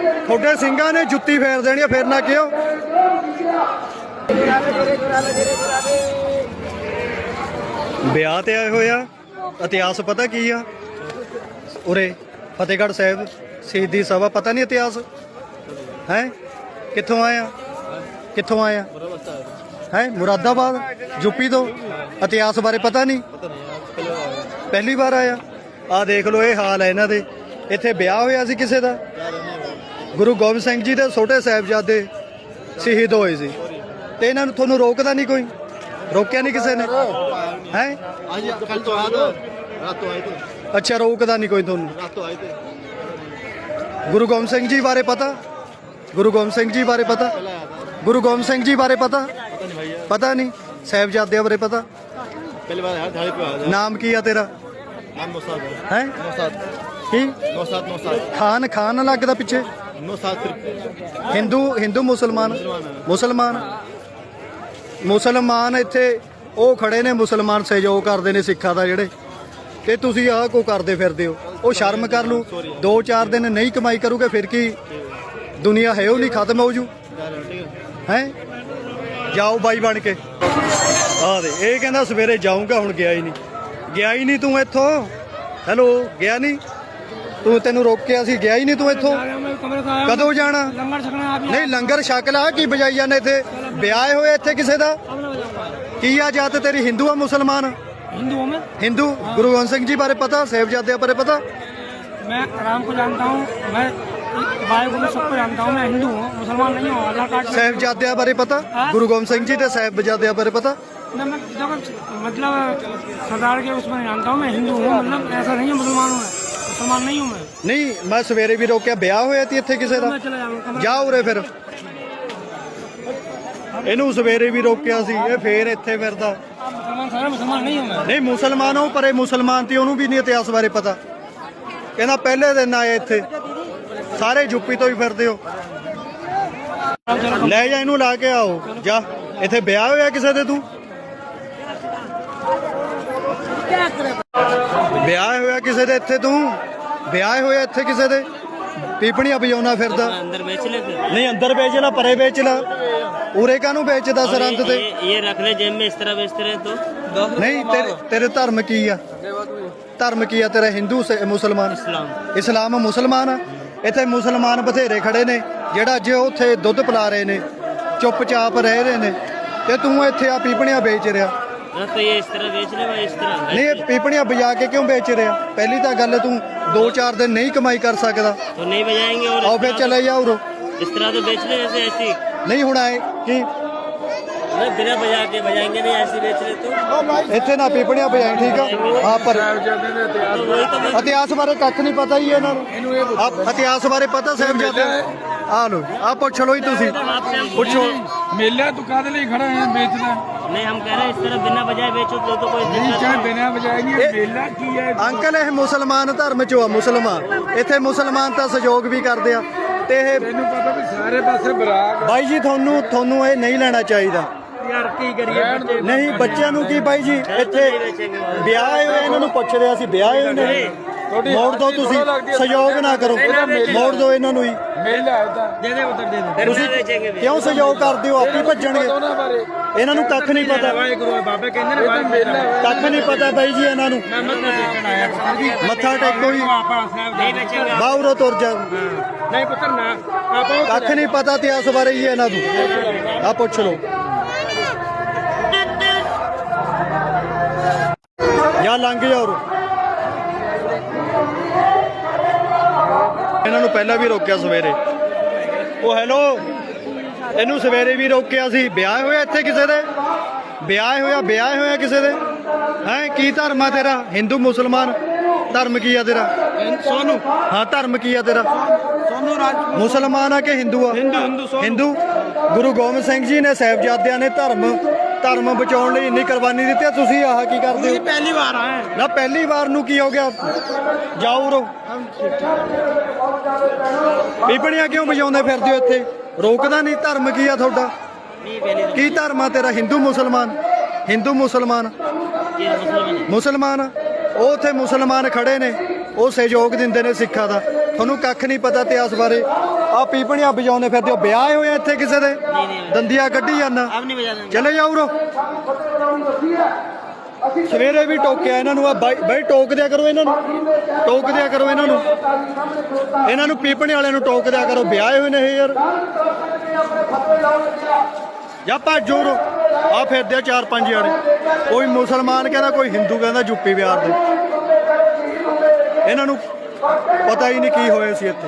ਤੁਹਾਡੇ ਸਿੰਘਾਂ ਨੇ ਜੁੱਤੀ ਫੇਰ ਦੇਣੀ ਆ ਫੇਰਨਾ ਕਿਉਂ? ਵਿਆਹ ਤੇ ਆਏ ਹੋਏ ਆ, ਇਤਿਹਾਸ ਪਤਾ ਕੀ ਆ? ਉਰੇ ਫਤਿਹਗੜ੍ਹ ਸਾਹਿਬ, ਸ਼ਹੀਦੀ ਸਭਾ, ਪਤਾ ਨਹੀਂ ਇਤਿਹਾਸ? ਹੈ? ਕਿੱਥੋਂ ਆਇਆ ਕਿੱਥੋਂ ਆਇਆ ਹੈ? ਮੁਰਾਦਾਬਾਦ, ਯੂਪੀ ਤੋਂ? ਇਤਿਹਾਸ ਬਾਰੇ ਪਤਾ ਨਹੀਂ? ਪਹਿਲੀ ਵਾਰ ਆਇਆ ਆ। ਦੇਖ ਲਓ, ਇਹ ਹਾਲ ਹੈ ਇਹਨਾਂ ਦੇ। ਇੱਥੇ ਵਿਆਹ ਹੋਇਆ ਸੀ ਕਿਸੇ ਦਾ? ਗੁਰੂ ਗੋਬਿੰਦ ਸਿੰਘ ਜੀ ਦੇ ਛੋਟੇ ਸਾਹਿਬਜ਼ਾਦੇ ਸ਼ਹੀਦ ਹੋਏ ਸੀ। ਤੇ ਇਹਨਾਂ ਨੂੰ ਤੁਹਾਨੂੰ ਰੋਕਦਾ ਨਹੀਂ ਕੋਈ? ਰੋਕਿਆ ਨਹੀਂ ਕਿਸੇ ਨੇ? ਹੈ? ਅੱਜ ਕੱਲ ਤੋਂ ਆਦ ਰਾਤੋਂ ਆਏ ਤੇ। ਅੱਛਾ ਰੋਕਦਾ ਨਹੀਂ ਕੋਈ ਤੁਹਾਨੂੰ? ਰਾਤੋਂ ਆਏ ਤੇ। ਗੁਰੂ ਗੋਬਿੰਦ ਸਿੰਘ ਜੀ ਬਾਰੇ ਪਤਾ? ਗੁਰੂ ਗੋਬਿੰਦ ਸਿੰਘ ਜੀ ਬਾਰੇ ਪਤਾ? ਗੁਰੂ ਗੋਬਿੰਦ ਸਿੰਘ ਜੀ ਬਾਰੇ ਪਤਾ? ਪਤਾ ਨਹੀਂ? ਸਾਹਿਬਜ਼ਾਦਿਆਂ ਬਾਰੇ ਪਤਾ? ਪਹਿਲੀ ਵਾਰ ਹਰ ਥਾਲੀ ਪੇ ਨਾਮ ਕੀ ਆ ਤੇਰਾ? ਨਾਮ ਮੋਸਾਦ। ਹੈ? ਮੋਸਾਦ। ਕੀ? ਮੋਸਾਦ ਮੋਸਾਦ। ਖਾਨ ਖਾਨ ਲੱਗਦਾ ਪਿੱਛੇ। ਹਿੰਦੂ ਹਿੰਦੂ ਮੁਸਲਮਾਨ ਮੁਸਲਮਾਨ ਮੁਸਲਮਾਨ ਇੱਥੇ, ਉਹ ਖੜੇ ਨੇ ਮੁਸਲਮਾਨ ਸਹਿਯੋਗ ਕਰਦੇ ਨੇ ਸਿੱਖਾਂ ਦਾ ਜਿਹੜੇ। ਤੇ ਤੁਸੀਂ ਆਹ ਕੋ ਕਰਦੇ ਫਿਰਦੇ ਹੋ। ਉਹ ਸ਼ਰਮ ਕਰ ਲੂ। 2-4 ਦਿਨ ਨਹੀਂ ਕਮਾਈ ਕਰੂਗੇ, ਫਿਰ ਕੀ? ਦੁਨੀਆ ਹੈ ਉਹ ਨਹੀਂ, ਖਤਮ ਹੋ ਜੂ। ਹੈ? ਜਾਓ ਬਾਈ ਬਣ ਕੇ। ਆ ਦੇ ਇਹ ਕਹਿੰਦਾ ਸਵੇਰੇ ਜਾਊਂਗਾ, ਹੁਣ ਗਿਆ ਹੀ ਨਹੀਂ। ਗਿਆ ਹੀ ਨਹੀਂ ਤੂੰ ਇੱਥੋਂ। ਹੈਲੋ, ਗਿਆ ਨਹੀਂ? ਤੂੰ ਤੈਨੂੰ ਰੋਕਿਆ ਸੀ ਗਿਆ ਹੀ ਨਹੀਂ ਤੂੰ ਇੱਥੋਂ ਕਦੋਂ ਜਾਣਾ लंगर छकना आप ਨਹੀਂ ਲੰਗਰ ਛਕ ਲਾ ਕੀ ਬਜਾਈ ਜਾਂਦੇ ਇੱਥੇ ਵਿਆਹ ਹੋਏ ਇੱਥੇ ਕਿਸੇ ਦਾ ਕੀ ਆ ਜਾਤ ਤੇਰੀ ਹਿੰਦੂ ਆ ਮੁਸਲਮਾਨ हिंदुओं में ਹਿੰਦੂ ਗੁਰੂ ਗੋਬਿੰਦ ਸਿੰਘ ਜੀ ਬਾਰੇ ਪਤਾ ਸਾਹਿਬਜ਼ਾਦਿਆਂ ਬਾਰੇ ਪਤਾ मैं राम को जानता हूँ मैं भाई को भी सबको जानता हूँ मैं हिंदू हूँ मुसलमान नहीं हूँ अल्लाह का ਸਾਹਿਬਜ਼ਾਦਿਆਂ ਬਾਰੇ ਪਤਾ ਗੁਰੂ ਗੋਬਿੰਦ ਸਿੰਘ ਜੀ ਤੇ ਸਾਹਿਬਜ਼ਾਦਿਆਂ ਬਾਰੇ ਪਤਾ मैं मैं देखो मतलब सरदार के उसमें नहीं जानता हूँ मैं हिंदू हूँ मतलब ऐसा नहीं है मुसलमान हूँ ਮੁਸਲਮਾਨ ਨਹੀਂ ਹੂੰ ਮੈਂ। ਨਹੀਂ ਮੈਂ ਸਵੇਰੇ ਵੀ ਰੋਕਿਆ ਵਿਆਹ ਹੋਇਆ ਸੀ ਇੱਥੇ ਕਿਸੇ ਦਾ। ਜਾ ਉਰੇ ਫਿਰ। ਇਹਨੂੰ ਸਵੇਰੇ ਵੀ ਰੋਕਿਆ ਸੀ ਇਹ ਫੇਰ ਇੱਥੇ ਫਿਰਦਾ। ਮੁਸਲਮਾਨ ਸਾਰਾ ਮੁਸਲਮਾਨ ਨਹੀਂ ਹੂੰ ਮੈਂ। ਨਹੀਂ ਮੁਸਲਮਾਨ ਉਹ ਪਰੇ ਮੁਸਲਮਾਨ ਤੇ ਉਹਨੂੰ ਵੀ ਨਹੀਂ ਇਤਿਹਾਸ ਬਾਰੇ ਪਤਾ। ਕਹਿੰਦਾ ਪਹਿਲੇ ਦਿਨ ਆਏ ਇੱਥੇ। ਸਾਰੇ ਯੂਪੀ ਤੋਂ ਹੀ ਫਿਰਦੇ ਹੋ। ਲੈ ਜਾ ਇਹਨੂੰ ਲਾ ਕੇ ਆਓ। ਜਾ। ਇੱਥੇ ਵਿਆਹ ਹੋਇਆ ਕਿਸੇ ਦੇ ਤੂੰ? ਹੋਇਆ ਕਿਸੇ ਦੇ ਇੱਥੇ ਤੂੰ ਵਿਆਹ ਹੋਇਆ ਇੱਥੇ ਕਿਸੇ ਦੇ ਪੀਪਣੀਆਂ ਵਜਾਉਣਾ ਫਿਰਦਾ अंदर बेच ले फिर ਨਹੀਂ ਅੰਦਰ ਵੇਚ ਲੈ ਪਰੇ ਵੇਚ ਲੈ ਉਰੇ ਕਾਹਨੂੰ ਵੇਚਦਾ ਸਰੰਦ ਤੇ ये, ये रख ले जेब में इस तरह बेचते रहे तो ਨਹੀਂ ਤੇਰੇ ਤੇਰੇ ਧਰਮ ਕੀ ਆ ਧਰਮ ਕੀ ਆ ਤੇਰਾ ਹਿੰਦੂ ਸ- ਮੁਸਲਮਾਨ इस्लाम ਇਸਲਾਮ ਮੁਸਲਮਾਨ ਆ ਇੱਥੇ ਮੁਸਲਮਾਨ ਬਥੇਰੇ ਖੜੇ ਨੇ ਜਿਹੜਾ ਅੱਜ ਉੱਥੇ ਦੁੱਧ ਪਿਲਾ ਰਹੇ ਨੇ ਚੁੱਪਚਾਪ ਰਹਿ ਰਹੇ ਨੇ ਤੇ ਤੂੰ ਇੱਥੇ ਆ ਪੀਪਣੀਆਂ ਵੇਚ ਰਿਹਾ हाँ, तो ये इस तरह बेच ले भाई इस तरह ਨਹੀਂ ਇਹ ਪੀਪਣੀਆਂ ਵਜਾ ਕੇ ਕਿਉਂ ਵੇਚ ਰਿਹਾ ਪਹਿਲੀ ਤਾਂ ਗੱਲ ਤੂੰ 2-4 ਦਿਨ ਨਹੀਂ ਕਮਾਈ ਕਰ ਸਕਦਾ तो नहीं बजाएंगे और ਆਓ इस ਫੇਰ तरह ਚਲੇ ਜਾ ਉਰੋ तो- इस तरह तो बेच ले जैसे ऐसी ਨਹੀਂ ਹੁਣ ਆਏ ਕੀ नहीं बिना बजा के बजाएंगे नहीं ऐसी बेच ले तो ਇੱਥੇ ਨਾ ਪੀਪਣੀਆਂ ਵਜਾਈ ਠੀਕ ਆ ਆ ਪਰ तो वही तो मैं ਇਤਿਹਾਸ ਬਾਰੇ ਕੱਖ ਨਹੀਂ ਪਤਾ ਹੀ ਇਹਨਾਂ ਨੂੰ ਆ ਇਤਿਹਾਸ ਬਾਰੇ ਪਤਾ ਸਾਹਿਬਜ਼ਾਦੇ ਆ ਲੋ ਆ ਪੁੱਛ ਲੋ ਹੀ ਤੁਸੀਂ आपसे हम ਪੁੱਛੋ ਮੇਲਾ ਤੂੰ ਕਾਹਦੇ ਲਈ ਖੜਾ ਹੈ ਵੇਚਦਾ नहीं हम कह रहे हैं इस तरह बिना बजाए बेचो तो, तो कोई ਨਹੀਂ दिक्कत ਚਾਹੇ नहीं ਬਿਨਾ ਵਜਾਏਗੀ ਇਹ- ਮੇਲਾ ਕੀ ਹੈ ਅੰਕਲ ਇਹ ਮੁਸਲਮਾਨ ਧਰਮ ਚੋਂ ਆ ਮੁਸਲਮਾਨ ਇੱਥੇ ਮੁਸਲਮਾਨ ਤਾਂ ਸਹਿਯੋਗ ਵੀ ਕਰਦੇ ਆ ਤੇ ਇਹ ਤੈਨੂੰ ਪਤਾ ਵੀ ਸਾਰੇ ਪਾਸੇ ਬਰਾਕ ਬਾਈ ਜੀ ਤੁਹਾਨੂੰ ਤੁਹਾਨੂੰ ਇਹ ਨਹੀਂ ਲੈਣਾ ਚਾਹੀਦਾ यार की करिए बच्चे ਨਹੀਂ ਬੱਚਿਆਂ ਨੂੰ ਕੀ ਬਾਈ ਜੀ ਇੱਥੇ ਵਿਆਹ ਹੋਏ ਇਹਨਾਂ ਨੂੰ ਪੁੱਛਦੇ ਆ ਅਸੀਂ ਵਿਆਹ ਹੋਏ ਨੇ ਮੋੜ ਦੋ ਤੁਸੀਂ ਸਹਿਯੋਗ ਨਾ ਕਰੋ। ਮੋੜ ਦੋ ਇਹਨਾਂ ਨੂੰ ਹੀ। ਮੇਲਾ ਦੇ ਦੇ ਉਧਰ ਦੇ ਦੇ। ਤੁਸੀਂ ਕਿਉਂ ਸਹਿਯੋਗ ਕਰਦੇ ਹੋ? ਆਪੀ ਭੱਜਣਗੇ। ਇਹਨਾਂ ਨੂੰ ਕੱਖ ਨਹੀਂ ਪਤਾ। ਕੱਖ ਨਹੀਂ ਪਤਾ ਬਾਈ ਜੀ ਇਹਨਾਂ ਨੂੰ। ਮੱਥਾ ਟੇਕੋ ਜੀ। ਬਾਹਰੋਂ ਤੁਰ ਜਾ। ਨਹੀਂ ਪੁੱਤਰ ਨਾ। ਕੱਖ ਨਹੀਂ ਪਤਾ ਤੇ ਇਸ ਬਾਰੇ ਹੀ ਇਹਨਾਂ ਨੂੰ। ਆ ਪੁੱਛ ਲਓ। ਯਾ ਲੰਘ ਜਾਓ ਪਹਿਲਾਂ ਵੀ ਰੋਕਿਆ ਸਵੇਰੇ। ਉਹ ਹੈਲੋ ਇਹਨੂੰ ਸਵੇਰੇ ਵੀ ਰੋਕਿਆ ਸੀ। ਵਿਆਹ ਹੋਇਆ ਇੱਥੇ ਕਿਸੇ ਦੇ? ਵਿਆਹ ਹੋਇਆ ਵਿਆਹ ਹੋਇਆ ਕਿਸੇ ਦੇ? ਹੈ ਕੀ ਧਰਮ ਆ ਤੇਰਾ? ਹਿੰਦੂ ਮੁਸਲਮਾਨ? ਧਰਮ ਕੀ ਆ ਤੇਰਾ? ਸੋਨੂ। ਹਾਂ ਧਰਮ ਕੀ ਆ ਤੇਰਾ? ਸੋਨੂ ਰਾਜ। ਮੁਸਲਮਾਨ ਆ ਕਿ ਹਿੰਦੂ ਆ? ਹਿੰਦੂ ਹਿੰਦੂ। ਗੁਰੂ ਗੋਬਿੰਦ ਸਿੰਘ ਜੀ ਨੇ ਸਾਹਿਬਜ਼ਾਦਿਆਂ ਨੇ ਧਰਮ ਧਰਮ ਬਚਾਉਣ ਲਈ ਇੰਨੀ ਕੁਰਬਾਨੀ ਦਿੱਤੀ ਆ, ਤੁਸੀਂ ਆਹ ਕੀ ਕਰਦੇ ਹੋ ਪਹਿਲੀ ਵਾਰ ਆਏ ਨਾ ਪਹਿਲੀ ਵਾਰ ਨੂੰ ਕੀ ਹੋ ਗਿਆ ਜਾਓ ਰੋ ਪੀਪਣੀਆਂ ਕਿਉਂ ਵਜਾਉਂਦੇ ਫਿਰਦੇ ਹੋ ਇੱਥੇ ਰੋਕਦਾ ਨਹੀਂ ਧਰਮ ਕੀ ਆ ਤੁਹਾਡਾ नहीं पहले ਕੀ ਧਰਮ ਆ ਤੇਰਾ ਹਿੰਦੂ ਮੁਸਲਮਾਨ ਹਿੰਦੂ ਮੁਸਲਮਾਨ ये मुसलमान है। ਮੁਸਲਮਾਨ ਉਹ ਉੱਥੇ ਮੁਸਲਮਾਨ ਖੜੇ ਨੇ ਉਹ ਸਹਿਯੋਗ ਦਿੰਦੇ ਨੇ ਸਿੱਖਾਂ ਦਾ ਤੁਹਾਨੂੰ ਕੱਖ ਨਹੀਂ ਪਤਾ ਤੇ ਇਸ ਬਾਰੇ। ਆ ਪੀਪਣੀਆਂ ਵਜਾਉਂਦੇ ਫਿਰਦੇ ਹੋ। ਵਿਆਹ ਆ ਇੱਥੇ ਕਿਸੇ ਦੇ? ਦੰਦੀਆਂ ਕੱਢੀ ਜਾਂਦਾ। ਚਲੇ ਜਾਓ ਰੋ ਸਵੇਰੇ ਵੀ ਟੋਕਿਆ ਇਹਨਾਂ ਨੂੰ। ਆ ਬਾਈ ਟੋਕ ਦਿਆ ਕਰੋ ਇਹਨਾਂ ਨੂੰ। ਟੋਕ ਦਿਆ ਕਰੋ ਇਹਨਾਂ ਨੂੰ। ਇਹਨਾਂ ਨੂੰ ਪੀਪਣੇ ਵਾਲਿਆਂ ਨੂੰ ਟੋਕ ਦਿਆ ਕਰੋ। ਵਿਆਹ ਹੋਏ ਨੇ ਯਾਰ। ਜਾਂ ਭਾਜੋ ਰੋ ਆ ਫਿਰਦੇ ਚਾਰ ਪੰਜ ਯਾਰ ਕੋਈ ਮੁਸਲਮਾਨ ਕਹਿੰਦਾ ਕੋਈ ਹਿੰਦੂ ਕਹਿੰਦਾ ਯੂਪੀ ਬਿਹਾਰ ਦੇ। ਇਹਨਾਂ ਨੂੰ ਪਤਾ ਹੀ ਨਹੀਂ ਕੀ ਹੋਇਆ ਸੀ ਇੱਥੇ।